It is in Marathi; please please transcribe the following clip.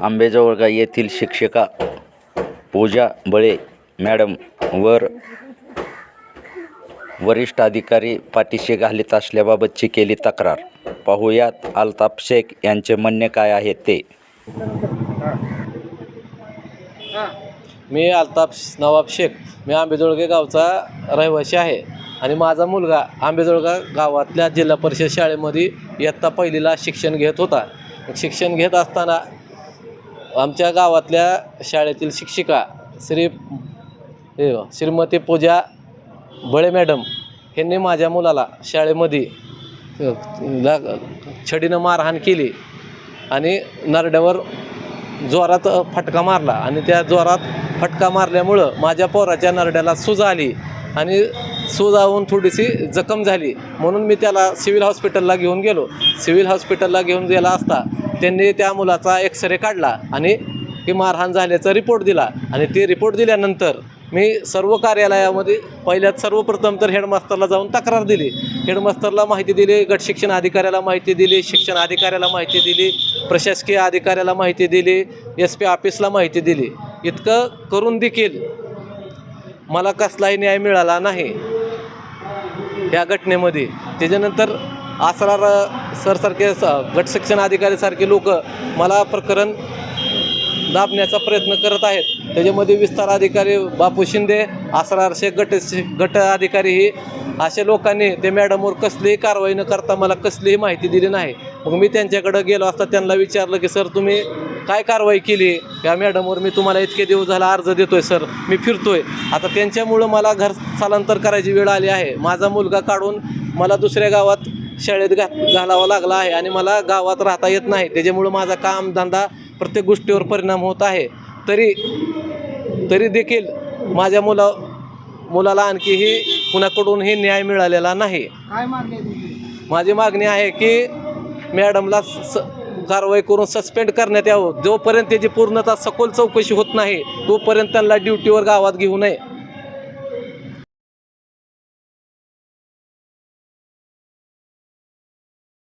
आंबेजवळगा येथील शिक्षिका पूजा बळे मॅडम वर वरिष्ठ अधिकारी पाठीशी घालीत असल्याबाबतची केली तक्रार. पाहुयात अल्ताफ शेख यांचे म्हणणे काय आहे ते. मी अल्ताफ नवाब शेख. मी आंबेजोळगे गावचा रहिवासी आहे आणि माझा मुलगा आंबेजोळगा गावातल्या जिल्हा परिषद शाळेमध्ये इयत्ता पहिलीला शिक्षण घेत होता. शिक्षण घेत असताना आमच्या गावातल्या शाळेतील शिक्षिका श्री श्रीमती पूजा बळे मॅडम यांनी माझ्या मुलाला शाळेमध्ये छडीनं मारहाण केली आणि नरड्यावर जोरात फटका मारला आणि त्या जोरात फटका मारल्यामुळं माझ्या पोराच्या नरड्याला सूज आली आणि सूजाहून थोडीशी जखम झाली. म्हणून मी त्याला सिव्हिल हॉस्पिटलला घेऊन गेलो. सिव्हिल हॉस्पिटलला घेऊन गेला असता त्यांनी त्या मुलाचा एक्सरे काढला आणि की मारहाण झाल्याचा रिपोर्ट दिला. आणि ते रिपोर्ट दिल्यानंतर मी सर्व कार्यालयामध्ये पहिल्यात सर्वप्रथम तर हेडमास्तरला जाऊन तक्रार दिली. हेडमास्तरला माहिती दिली गट शिक्षण अधिकाऱ्याला माहिती दिली शिक्षण अधिकाऱ्याला माहिती दिली प्रशासकीय अधिकाऱ्याला माहिती दिली एस पी ऑफिसला माहिती दिली. इतकं करून देखील मला कसलाही न्याय मिळाला नाही. या घटनेमध्ये. त्याच्यानंतर आसरार सरसारखे स गट शिक्षण अधिकारीसारखे लोक मला प्रकरण दाबण्याचा प्रयत्न करत आहेत. त्याच्यामध्ये विस्तार अधिकारी बापू शिंदे आसरार शेख गट गट अधिकारी ही अशा लोकांनी ते मॅडमवर कसलीही कारवाई न करता मला कसलीही माहिती दिली नाही. मग मी त्यांच्याकडं गेलो असता त्यांना विचारलं की सर तुम्ही काय कारवाई केली? या मॅडमवर मी तुम्हाला इतके दिवस झाला अर्ज देतोय सर. मी फिरतोय. आता त्यांच्यामुळं मला घर स्थलांतर करायची वेळ आली आहे. माझा मुलगा काढून मला दुसऱ्या गावात शाळेत घा घालावा लागला आहे आणि मला गावात राहता येत नाही. त्याच्यामुळं माझा काम धंदा प्रत्येक गोष्टीवर परिणाम होत आहे. तरी तरी देखील माझ्या मुला मुलाला आणखीही कुणाकडूनही न्याय मिळालेला नाही. काय मागणी माझी मागणी आहे की मॅडमला स कारवाई करून सस्पेंड करण्यात यावं. जोपर्यंत त्याची पूर्णतः सखोल चौकशी होत नाही तोपर्यंत त्यांना ड्युटीवर गावात घेऊ नये.